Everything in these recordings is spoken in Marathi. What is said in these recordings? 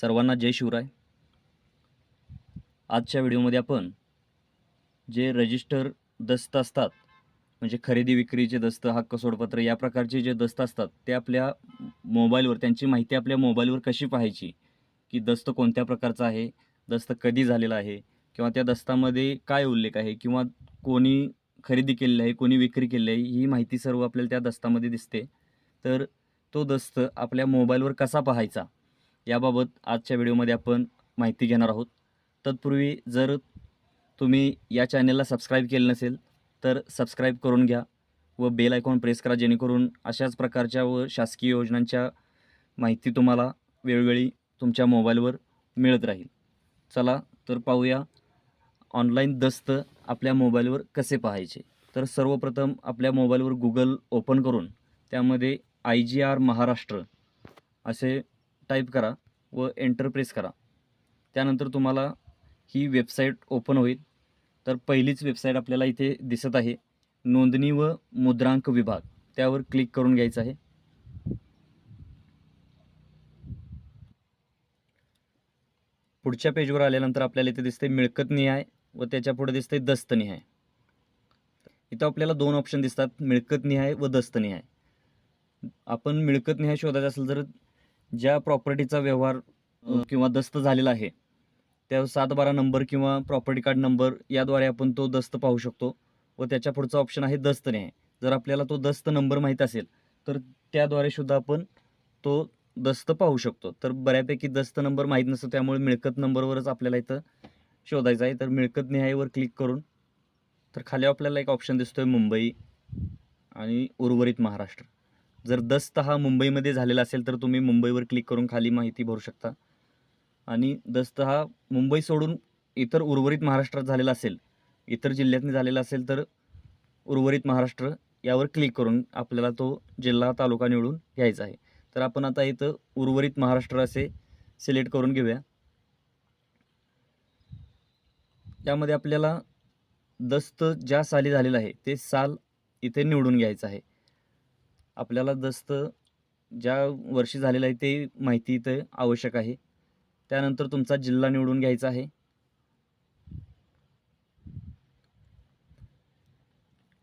सर्वांना जय शिवराय. आजच्या व्हिडिओमध्ये आपण जे रजिस्टर दस्त असतात म्हणजे खरेदी विक्रीचे दस्त हक्क सोडपत्र या प्रकारचे जे दस्त असतात ते आपल्या मोबाईलवर त्यांची माहिती आपल्या मोबाईलवर कशी पाहायची? की दस्त कोणत्या प्रकारचा आहे? दस्त कधी झालेला आहे? किंवा त्या दस्तामध्ये काय उल्लेख आहे? किंवा कोणी खरेदी केलेली आहे कोणी विक्री केलेली आहे ही माहिती सर्व आपल्याला त्या दस्तामध्ये दिसते. तर तो दस्त आपल्या मोबाईलवर कसा पाहायचा? याबाबत आजच्या व्हिडिओमध्ये आपण माहिती घेणार आहोत. तत्पूर्वी जर तुम्ही या चॅनलला सबस्क्राईब केलं नसेल तर सबस्क्राईब करून घ्या व बेल आयकॉन प्रेस करा जेणेकरून अशाच प्रकारच्या व शासकीय योजनांच्या माहिती तुम्हाला वेळोवेळी तुमच्या मोबाईलवर मिळत राहील. चला तर पाहूया ऑनलाईन दस्त आपल्या मोबाईलवर कसे पाहायचे. तर सर्वप्रथम आपल्या मोबाईलवर गुगल ओपन करून त्यामध्ये आय जी आर महाराष्ट्र असे टाईप करा व एंटर प्रेस करा. त्यानंतर तुम्हाला ही वेबसाईट ओपन होईल. तर पहिलीच वेबसाईट आपल्याला इथे दिसत आहे. नोंदणी व मुद्रांक विभाग. त्यावर क्लिक करून घ्यायचं आहे. पुढच्या पेजवर आल्यानंतर आपल्याला इथे दिसते मिळकत निहाय व त्याच्या पुढे दिसते दस्त निहाय. इथं आपल्याला दोन ऑप्शन दिसतात मिळकत निहाय व दस्त निहाय. आपण मिळकत निहाय शोधायचं असेल तर ज्या प्रॉपर्टीचा व्यवहार किंवा दस्त झालेला आहे त्या सात बारा नंबर किंवा प्रॉपर्टी कार्ड नंबर याद्वारे आपण तो दस्त पाहू शकतो. व त्याच्या पुढचा ऑप्शन आहे दस्त न्याय जर आपल्याला तो दस्त नंबर माहीत असेल तर त्याद्वारे सुद्धा आपण तो दस्त पाहू शकतो. तर बऱ्यापैकी दस्त नंबर माहीत नसतो त्यामुळे मिळकत नंबरवरच आपल्याला इथं शोधायचं आहे. तर मिळकत न्यायवर क्लिक करून तर खाली आपल्याला एक ऑप्शन दिसतो आहे मुंबई आणि उर्वरित महाराष्ट्र. जर दस्त हा मुंबईमध्ये झालेला असेल तर तुम्ही मुंबईवर क्लिक करून खाली माहिती भरू शकता. आणि दस्त हा मुंबई सोडून इतर उर्वरित महाराष्ट्रात झालेला असेल इतर जिल्ह्यातनी झालेला असेल तर उर्वरित महाराष्ट्र यावर क्लिक करून आपल्याला तो जिल्हा तालुका निवडून घ्यायचा आहे. तर आपण आता इथं उर्वरित महाराष्ट्र असे सिलेक्ट करून घेऊया. त्यामध्ये आपल्याला दस्त ज्या साली झालेलं आहे ते साल इथे निवडून घ्यायचं आहे. आपल्याला दस्त ज्या वर्षी झालेलं आहे ते माहिती इथे आवश्यक आहे. त्यानंतर तुमचा जिल्हा निवडून घ्यायचा आहे.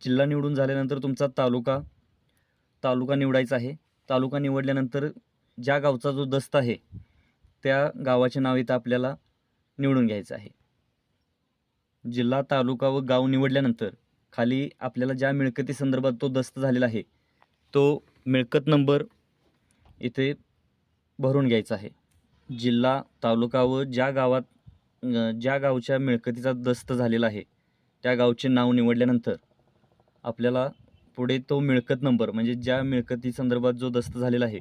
जिल्हा निवडून झाल्यानंतर तुमचा तालुका तालुका निवडायचा आहे. तालुका निवडल्यानंतर ज्या गावचा जो दस्त आहे त्या गावाचे नाव इथं आपल्याला निवडून घ्यायचं आहे. जिल्हा तालुका व गाव निवडल्यानंतर खाली आपल्याला ज्या मिळकती संदर्भात तो दस्त झालेला आहे तो मिळकत नंबर इथे भरून घ्यायचा आहे. जिल्हा तालुका व ज्या गावात ज्या गावच्या मिळकतीचा दस्त झालेला आहे त्या गावचे नाव निवडल्यानंतर आपल्याला पुढे तो मिळकत नंबर म्हणजे ज्या मिळकती संदर्भात जो दस्त झालेला आहे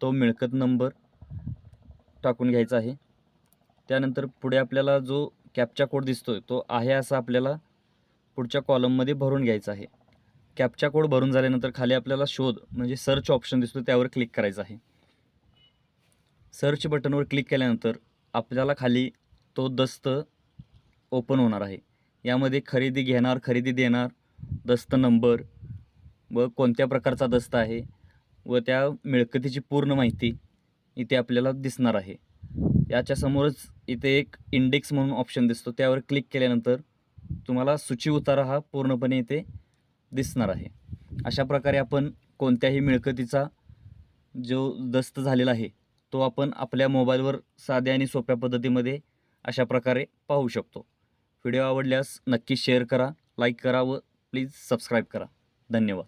तो मिळकत नंबर टाकून घ्यायचा आहे. त्यानंतर पुढे आपल्याला जो कॅपचा कोड दिसतो आहे तो आहे असा आपल्याला पुढच्या कॉलममध्ये भरून घ्यायचा आहे. कॅपचा कोड भरून झाल्यानंतर खाली आपल्याला शोध म्हणजे सर्च ऑप्शन दिसतो त्यावर क्लिक करायचं आहे. सर्च बटनवर क्लिक केल्यानंतर आपल्याला खाली तो दस्त ओपन होणार आहे. यामध्ये खरेदी घेणार खरेदी देणार दस्त नंबर व कोणत्या प्रकारचा दस्त आहे व त्या मिळकतीची पूर्ण माहिती इथे आपल्याला दिसणार आहे. याच्यासमोरच इथे एक इंडेक्स म्हणून ऑप्शन दिसतो त्यावर क्लिक केल्यानंतर तुम्हाला सूची उतारा हा पूर्णपणे इथे दिसणार आहे. अशा प्रकारे आपण कोणत्याही मिळकतीचा जो दस्त झालेला आहे तो आपण आपल्या मोबाईलवर साध्या आणि सोप्या पद्धतीमध्ये अशा प्रकारे पाहू शकतो. व्हिडिओ आवडल्यास नक्की शेअर करा लाईक करा व प्लीज सबस्क्राईब करा. धन्यवाद.